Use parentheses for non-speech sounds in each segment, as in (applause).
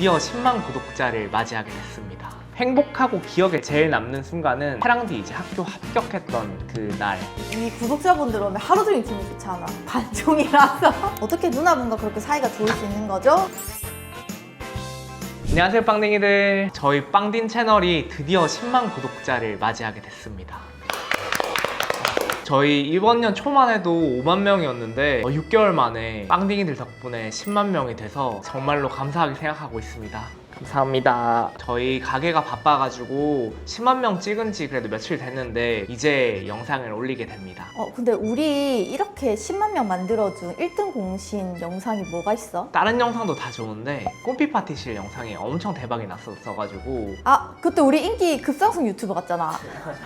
드디어 10만 구독자를 맞이하게 됐습니다. 행복하고 기억에 제일 남는 순간은 해랑디 이제 학교 합격했던 그 날 이 구독자분들 오면 하루 종일 기분 좋잖아. 반종이라서. (laughs) 어떻게 누나분과 그렇게 사이가 좋을 수 있는 거죠? 안녕하세요 빵댕이들 저희 빵딘 채널이 드디어 10만 구독자를 맞이하게 됐습니다 저희 이번 년 초만 해도 5만 명이었는데 6개월 만에 빵댕이들 덕분에 10만 명이 돼서 정말로 감사하게 생각하고 있습니다 감사합니다 저희 가게가 바빠가지고 10만 명 찍은 지 그래도 며칠 됐는데 이제 영상을 올리게 됩니다 어, 근데 우리 이렇게 10만 명 만들어준 1등 공신 영상이 뭐가 있어? 다른 영상도 다 좋은데 꽃피 파티실 영상이 엄청 대박이 났었어가지고 아, 그때 우리 인기 급상승 유튜버 같잖아.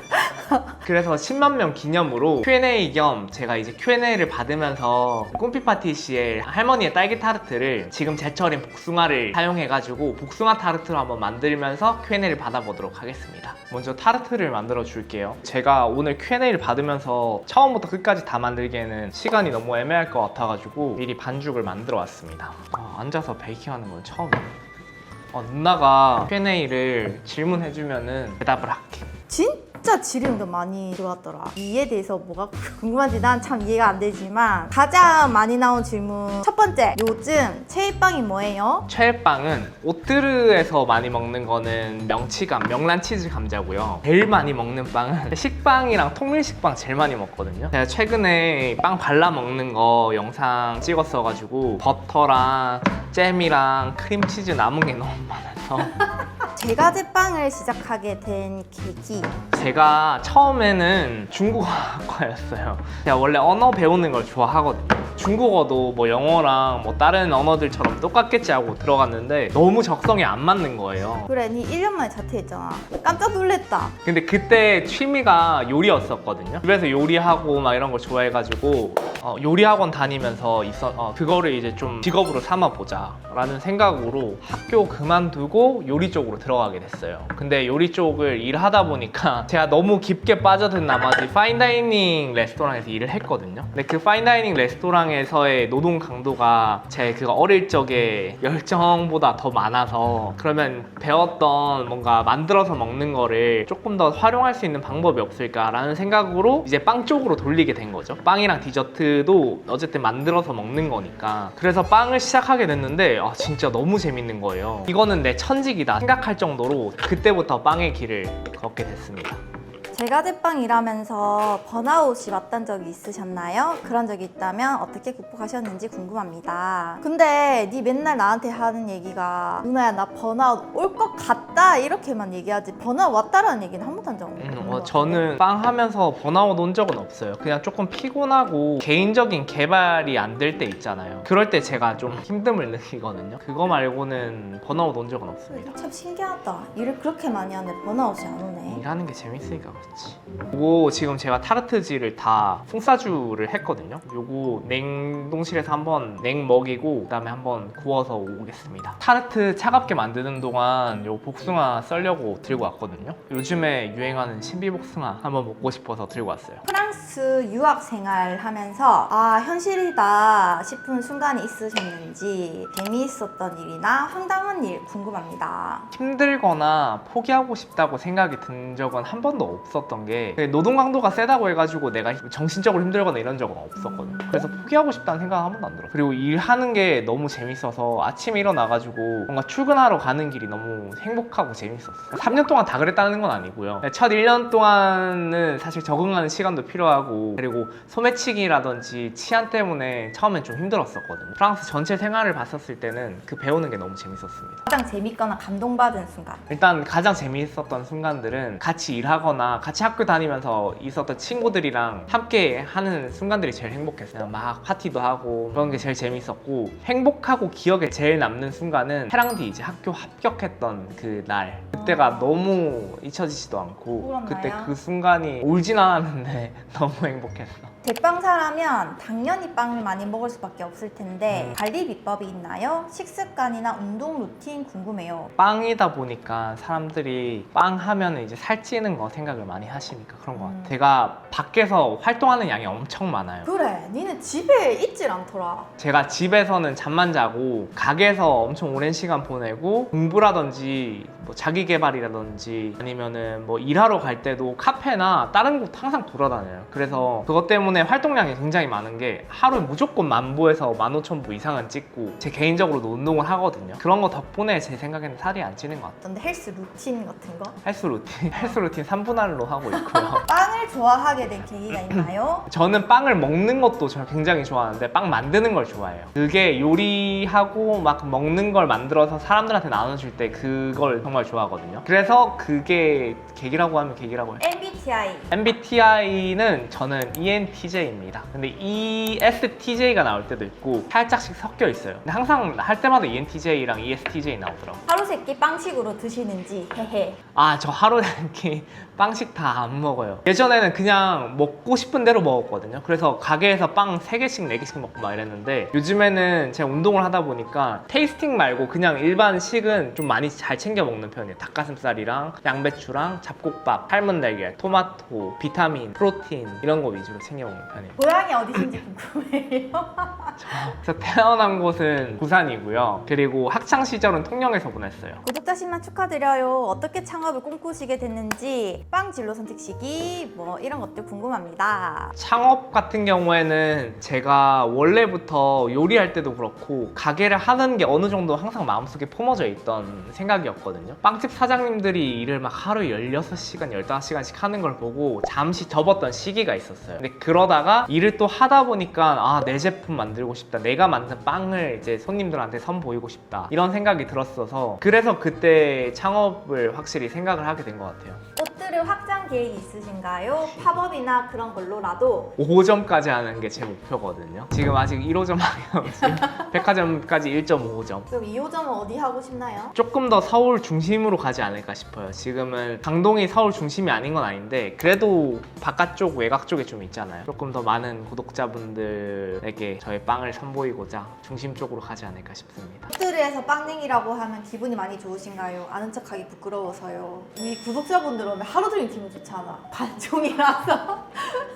(laughs) 그래서 10만 명 기념으로 Q&A 겸 제가 이제 Q&A를 받으면서 꿈피 파티시의 할머니의 딸기 타르트를 지금 제철인 복숭아를 사용해가지고 복숭아 타르트로 한번 만들면서 Q&A를 받아보도록 하겠습니다. 먼저 타르트를 만들어 줄게요. 제가 오늘 Q&A를 받으면서 처음부터 끝까지 다 만들기에는 시간이 너무 애매할 것 같아가지고 미리 반죽을 만들어 왔습니다. 어, 앉아서 베이킹하는 건 처음이에요. 어, 누나가 Q&A를 질문해주면은 대답을 할게. 진 짜 질문도 많이 들어왔더라. 이에 대해서 뭐가 궁금한지 난 참 이해가 안 되지만 가장 많이 나온 질문 첫 번째 요즘 체이빵이 뭐예요? 최애빵은 오뜨르에서 많이 먹는 거는 명치감, 명란 치즈 감자고요. 제일 많이 먹는 빵은 (laughs) 식빵이랑 통밀식빵 제일 많이 먹거든요. 제가 최근에 빵 발라 먹는 거 영상 찍었어가지고 버터랑 잼이랑 크림치즈 남은 게 너무 많아서 (laughs) 제과제빵을 시작하게 된 계기 제가 처음에는 중국어과였어요. 제가 원래 언어 배우는 걸 좋아하거든요. 중국어도 뭐 영어랑 뭐 다른 언어들처럼 똑같겠지 하고 들어갔는데 너무 적성에 안 맞는 거예요. 그래 니 1년 만에 자퇴했잖아 깜짝 놀랬다 근데 그때 취미가 요리였었거든요. 집에서 요리하고 막 이런 걸 좋아해가지고 어, 요리 학원 다니면서 있어 어, 그거를 이제 좀 직업으로 삼아 보자라는 생각으로 학교 그만두고 요리 쪽으로 들어가게 됐어요. 근데 요리 쪽을 일하다 보니까 (laughs) 제가 너무 깊게 빠져든 나머지 파인다이닝 레스토랑에서 일을 했거든요. 근데 그 파인다이닝 레스토랑 에서의 노동 강도가 제그 어릴 적에 열정보다 더 많아서 그러면 배웠던 뭔가 만들어서 먹는 거를 조금 더 활용할 수 있는 방법이 없을까라는 생각으로 이제 빵 쪽으로 돌리게 된 거죠. 빵이랑 디저트도 어쨌든 만들어서 먹는 거니까. 그래서 빵을 시작하게 됐는데 아, 진짜 너무 재밌는 거예요. 이거는 내 천직이다 생각할 정도로 그때부터 빵의 길을 걷게 됐습니다. 제과제빵 일하면서 번아웃이 왔던 적이 있으셨나요? 그런 적이 있다면 어떻게 극복하셨는지 궁금합니다. 근데 니 맨날 나한테 하는 얘기가 누나야 나 번아웃 올 것 같다 이렇게만 얘기하지 번아웃 왔다라는 얘기는 한 번도 한 적 없는 음, 것 어. 저는 빵 하면서 번아웃 온 적은 없어요. 그냥 조금 피곤하고 개인적인 개발이 안 될 때 있잖아요. 그럴 때 제가 좀 힘듦을 느끼거든요. 그거 말고는 번아웃 온 적은 없습니다. 참 신기하다. 일을 그렇게 많이 하는데 번아웃이 안 오네. 일하는 게 재밌으니까 그렇 지. 요거 지금 제가 타르트지를 다 풍사주를 했거든요. 요거 냉동실에서 한번 냉 먹이고 그 다음에 한번 구워서 오겠습니다. 타르트 차갑게 만드는 동안 요 복숭아 썰려고 들고 왔거든요. 요즘에 유행하는 신비복숭아 한번 먹고 싶어서 들고 왔어요. 프랑스 유학 생활 하면서 아 현실이다 싶은 순간이 있으셨는지 재미있었던 일이나 황당한 일 궁금합니다. 힘들거나 포기하고 싶다고 생각이 든 적은 한 번도 없 었던 게 노동 강도가 세다고 해가지고 내가 정신적으로 힘들거나 이런 적은 없었거든요. 그래서 포기하고 싶다는 생각은 한 번도 안 들어요. 그리고 일하는 게 너무 재밌어서 아침에 일어나가지고 뭔가 출근하러 가는 길이 너무 행복하고 재밌었어요. 3년 동안 다 그랬다는 건 아니고요. 첫 1년 동안은 사실 적응하는 시간도 필요하고 그리고 소매치기라든지 치안 때문에 처음엔 좀 힘들었었거든요. 프랑스 전체 생활을 봤었을 때는 그 배우는 게 너무 재밌었습니다. 가장 재밌거나 감동받은 순간. 일단 가장 재미있었던 순간들은 같이 일하거나 같이 학교 다니면서 있었던 친구들이랑 함께 하는 순간들이 제일 행복했어요. 막 파티도 하고 그런 게 제일 재밌었고 행복하고 기억에 제일 남는 순간은 해랑디 이제 학교 합격했던 그 날. 그때가 너무 잊혀지지도 않고? 그때 그 순간이 울진 않았는데 (laughs) 너무 행복했어. 제빵 사라면 당연히 빵을 많이 먹을 수밖에 없을 텐데 음. 관리 비법이 있나요? 식습관이나 운동 루틴 궁금해요. 빵이다 보니까 사람들이 빵 하면 이제 살찌는 거 생각을 많이 많이 하시니까 그런 것 음. 같아요. 제가 밖에서 활동하는 양이 엄청 많아요. 그래, 니는 집에 있질 않더라. 제가 집에서는 잠만 자고 가게에서 엄청 오랜 시간 보내고 공부라든지 뭐 자기 개발이라든지 아니면은 뭐 일하러 갈 때도 카페나 다른 곳 항상 돌아다녀요. 그래서 그것 때문에 활동량이 굉장히 많은 게 하루에 무조건 만보에서 만오천보 이상은 찍고 제 개인적으로도 운동을 하거든요. 그런 거 덕분에 제 생각에는 살이 안 찌는 것 같아요. 어떤데 헬스 루틴 같은 거? 헬스 루틴, (laughs) 헬스 루틴 3분 할로 하고 있고요. (laughs) 빵을 좋아하게 된 계기가 있나요? 저는 빵을 먹는 것도 저 굉장히 좋아하는데 빵 만드는 걸 좋아해요. 그게 요리하고 막 먹는 걸 만들어서 사람들한테 나눠줄 때 그걸 정말 좋아하거든요. 그래서 그게 계기라고 하면 계기라고 해요. MBTI. MBTI는 저는 ENTJ입니다. 근데 ESTJ가 나올 때도 있고 살짝씩 섞여 있어요. 근데 항상 할 때마다 ENTJ랑 ESTJ 나오더라고요. 세끼 빵식으로 드시는지 헤헤. 아, 저 하루 이렇게 (laughs) 빵식 다 안 먹어요. 예전에는 그냥 먹고 싶은 대로 먹었거든요. 그래서 가게에서 빵 3개씩, 4개씩 먹고 막 이랬는데 요즘에는 제가 운동을 하다 보니까 테이스팅 말고 그냥 일반 식은 좀 많이 잘 챙겨 먹는 편이에요. 닭가슴살이랑 양배추랑 잡곡밥, 삶은 달걀, 토마토, 비타민, 프로틴 이런 거 위주로 챙겨 먹는 편이에요. 고향이 어디신지 궁금해요. (laughs) 그래서 태어난 곳은 부산이고요. 그리고 학창 시절은 통영에서 보냈어요. 구독자 10만 축하드려요. 어떻게 창업을 꿈꾸시게 됐는지, 빵 진로 선택 시기, 뭐 이런 것들 궁금합니다. 창업 같은 경우에는 제가 원래부터 요리할 때도 그렇고 가게를 하는 게 어느 정도 항상 마음속에 품어져 있던 생각이었거든요. 빵집 사장님들이 일을 막 하루에 16시간, 15시간씩 하는 걸 보고 잠시 접었던 시기가 있었어요. 근데 그러다가 일을 또 하다 보니까 아, 내 제품 만들고 싶다. 내가 만든 빵을 이제 손님들한테 선보이고 싶다. 이런 생각이 들었어서 그 래서 그때 창업을 확실히 생각을 하게 된 것 같아요. 옷들을 확장 계획 있으신가요? 팝업이나 그런 걸로라도 5호점까지 하는 게 제 목표거든요. 지금 아직 1호점 하면 지금 백화점까지 1.5호점. 그럼 2호점은 어디 하고 싶나요? 조금 더 서울 중심으로 가지 않을까 싶어요. 지금은 강동이 서울 중심이 아닌 건 아닌데 그래도 바깥쪽 외곽 쪽에 좀 있잖아요. 조금 더 많은 구독자분들에게 저의 빵을 선보이고자 중심 쪽으로 가지 않을까 싶습니다. 옷들에서 빵냉이라고 하면 기분이 많이 좋으신가요? 아는 척하기 부끄러워서요. 이 구독자분들 오면 하루 종일 기분 좋 잖아. 반종이라서.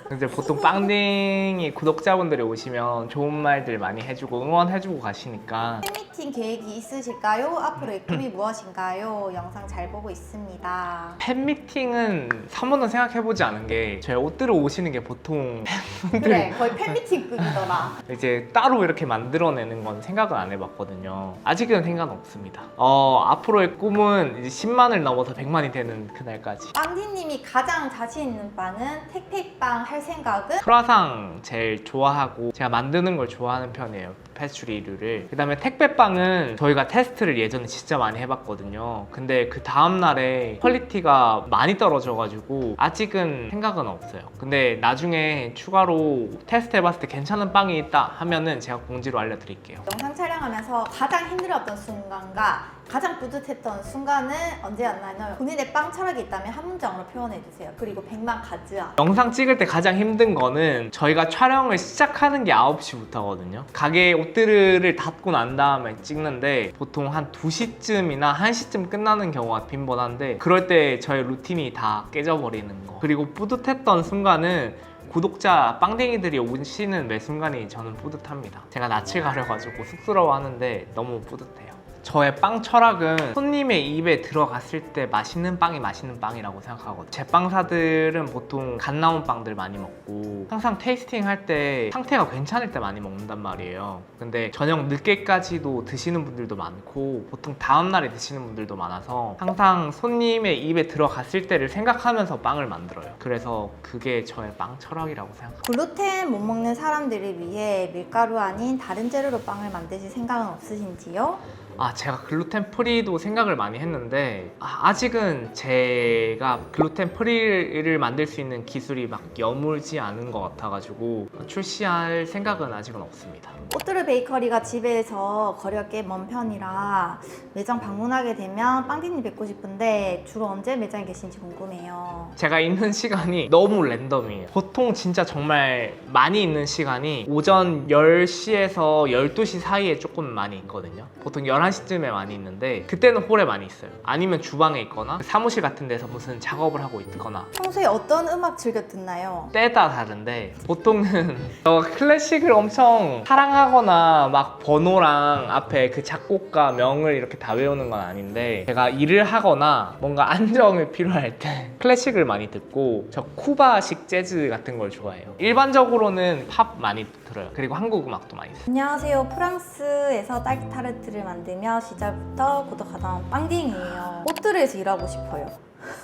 근데 보통 빵딩이 구독자분들이 오시면 좋은 말들 많이 해주고 응원해주고 가시니까 팬미팅 계획이 있으실까요? 앞으로의 꿈이 무엇인가요? 영상 잘 보고 있습니다. 팬미팅은 한 번도 생각해보지 않은 게 저희 옷들을 오시는 게 보통 그래, 거의 팬미팅급이더라. (laughs) 이제 따로 이렇게 만들어내는 건 생각을 안 해봤거든요. 아직은 생각은 없습니다. 어, 앞으로의 꿈은 이제 10만을 넘어서 100만이 되는 그날까지. 빵디님이 가장 자신 있는 빵은 택배빵 할 생각은? 크라상 제일 좋아하고 제가 만드는 걸 좋아하는 편이에요. 패스트리류를. 그 다음에 택배빵은 저희가 테스트를 예전에 진짜 많이 해봤거든요. 근데 그 다음 날에 퀄리티가 많이 떨어져가지고 아직은 생각은 없어요. 근데 나중에 추가로 테스트 해봤을 때 괜찮은 빵이 있다 하면은 제가 공지로 알려드릴게요. 영상 촬영하면서 가장 힘들었던 순간과 가장 뿌듯했던 순간은 언제였나요? 본인의 빵 철학이 있다면 한 문장으로 표현해 주세요. 그리고 100만 가즈아. 영상 찍을 때 가장 힘든 거는 저희가 촬영을 시작하는 게 9시부터거든요. 가게 옷들을 닫고 난 다음에 찍는데 보통 한 2시쯤이나 1시쯤 끝나는 경우가 빈번한데 그럴 때 저의 루틴이 다 깨져버리는 거. 그리고 뿌듯했던 순간은 구독자 빵댕이들이 오시는 매 순간이 저는 뿌듯합니다. 제가 낯을 가려가지고 쑥스러워하는데 너무 뿌듯해요. 저의 빵 철학은 손님의 입에 들어갔을 때 맛있는 빵이 맛있는 빵이라고 생각하거든요. 제 빵사들은 보통 갓 나온 빵들 많이 먹고 항상 테이스팅 할 때 상태가 괜찮을 때 많이 먹는단 말이에요. 근데 저녁 늦게까지도 드시는 분들도 많고 보통 다음날에 드시는 분들도 많아서 항상 손님의 입에 들어갔을 때를 생각하면서 빵을 만들어요. 그래서 그게 저의 빵 철학이라고 생각합니다. 글루텐 못 먹는 사람들을 위해 밀가루 아닌 다른 재료로 빵을 만드실 생각은 없으신지요? 아, 제가 글루텐 프리도 생각을 많이 했는데 아, 직은 제가 글루텐 프리를 만들 수 있는 기술이 막 여물지 않은 것 같아가지고 출시할 생각은 아직은 없습니다. 오뚜르 베이커리가 집에서 거리가 꽤 먼 편이라 매장 방문하게 되면 빵디님 뵙고 싶은데 주로 언제 매장에 계신지 궁금해요. 제가 있는 시간이 너무 랜덤이에요. 보통 진짜 정말 많이 있는 시간이 오전 10시에서 12시 사이에 조금 많이 있거든요. 보통 11시 11시쯤에 많이 있는데 그때는 홀에 많이 있어요. 아니면 주방에 있거나 사무실 같은 데서 무슨 작업을 하고 있거나 평소에 어떤 음악 즐겨 듣나요? 때에 따라 다른데 보통은 (laughs) 저 클래식을 엄청 사랑하거나 막 번호랑 앞에 그 작곡가 명을 이렇게 다 외우는 건 아닌데 제가 일을 하거나 뭔가 안정이 (laughs) 필요할 때 클래식을 많이 듣고 저 쿠바식 재즈 같은 걸 좋아해요 일반적으로는 팝 많이 들어요 그리고 한국 음악도 많이 들어요 안녕하세요. 프랑스에서 딸기 타르트를 만 들며 시절부터 구독하던 빵딩이에요. 호텔에서 일하고 싶어요.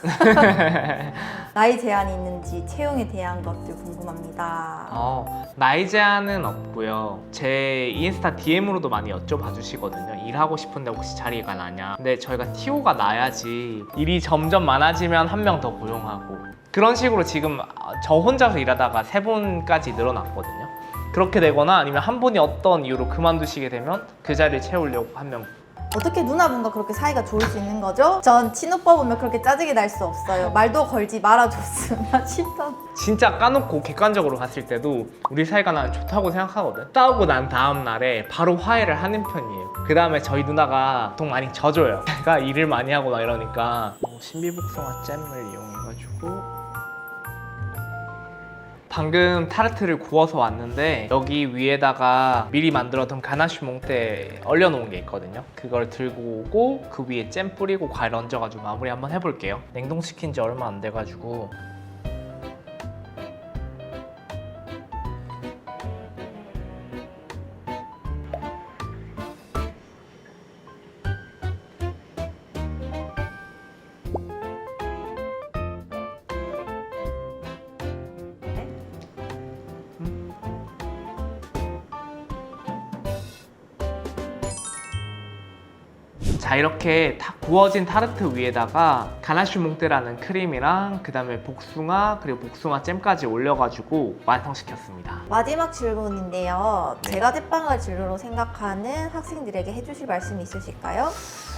(laughs) 나이 제한이 있는지 채용에 대한 것들 궁금합니다. 어, 나이 제한은 없고요. 제 인스타 DM으로도 많이 여쭤봐 주시거든요. 일하고 싶은데 혹시 자리가 나냐. 근데 저희가 TO가 나야지 일이 점점 많아지면 한 명 더 고용하고 그런 식으로 지금 저 혼자서 일하다가 세 분까지 늘어났거든요. 그렇게 되거나 아니면 한 분이 어떤 이유로 그만두시게 되면 그 자리를 채우려고 한 명 어떻게 누나분과 그렇게 사이가 좋을 수 있는 거죠? 전 친오빠 보면 그렇게 짜증이 날 수 없어요. 말도 걸지 말아줬으면 (laughs) 싶던. 진짜 까놓고 객관적으로 봤을 때도 우리 사이가 난 좋다고 생각하거든. 싸우고 난 다음 날에 바로 화해를 하는 편이에요. 그 다음에 저희 누나가 보통 많이 져줘요. (laughs) 제가 일을 많이 하고 막 이러니까 뭐 신비복숭아 잼을 이용해가지고 방금 타르트를 구워서 왔는데 여기 위에다가 미리 만들어둔 가나슈 몽테 얼려놓은 게 있거든요. 그걸 들고 오고 그 위에 잼 뿌리고 과일 얹어가지고 마무리 한번 해볼게요. 냉동시킨 지 얼마 안 돼가지고 자 이렇게 다 구워진 타르트 위에다가 가나슈 몽테라는 크림이랑 그 다음에 복숭아 그리고 복숭아 잼까지 올려가지고 완성시켰습니다 마지막 질문인데요. 네. 제가 제빵을 진로로 생각하는 학생들에게 해주실 말씀이 있으실까요?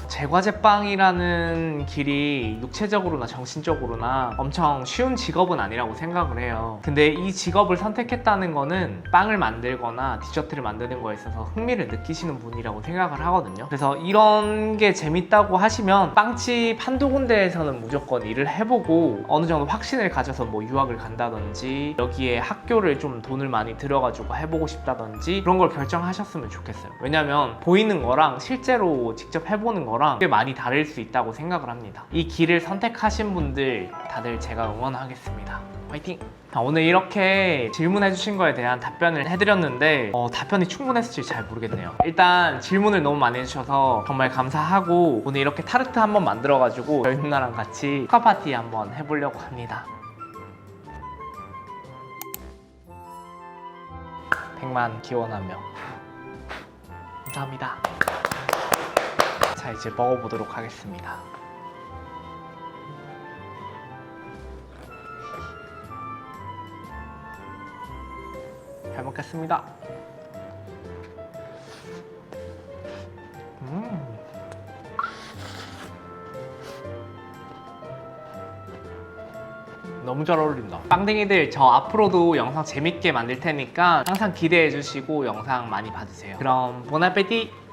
제과제빵이라는 길이 육체적으로나 정신적으로나 엄청 쉬운 직업은 아니라고 생각을 해요. 근데 이 직업을 선택했다는 거는 빵을 만들거나 디저트를 만드는 거에 있어서 흥미를 느끼시는 분이라고 생각을 하거든요. 그래서 이런 게 재밌다고 하시면 빵집 한두 군데에서는 무조건 일을 해보고 어느 정도 확신을 가져서 뭐 유학을 간다든지 여기에 학교를 좀 돈을 많이 들여가지고 해보고 싶다든지 그런 걸 결정하셨으면 좋겠어요. 왜냐면 보이는 거랑 실제로 직접 해보는 거랑 꽤 많이 다를 수 있다고 생각을 합니다. 이 길을 선택하신 분들 다들 제가 응원하겠습니다. 화이팅! 아, 오늘 이렇게 질문해 주신 거에 대한 답변을 해드렸는데 어, 답변이 충분했을지 잘 모르겠네요. 일단 질문을 너무 많이 해주셔서 정말 감사하고 오늘 이렇게 타르트 한번 만들어가지고 저희 누나랑 같이 축하 파티 한번 해보려고 합니다. 100만 기원하며 감사합니다. 자 이제 먹어보도록 하겠습니다. 잘 먹겠습니다. 음. 너무 잘 어울린다. 빵댕이들 저 앞으로도 영상 재밌게 만들 테니까 항상 기대해 주시고 영상 많이 봐주세요. 그럼 보나페티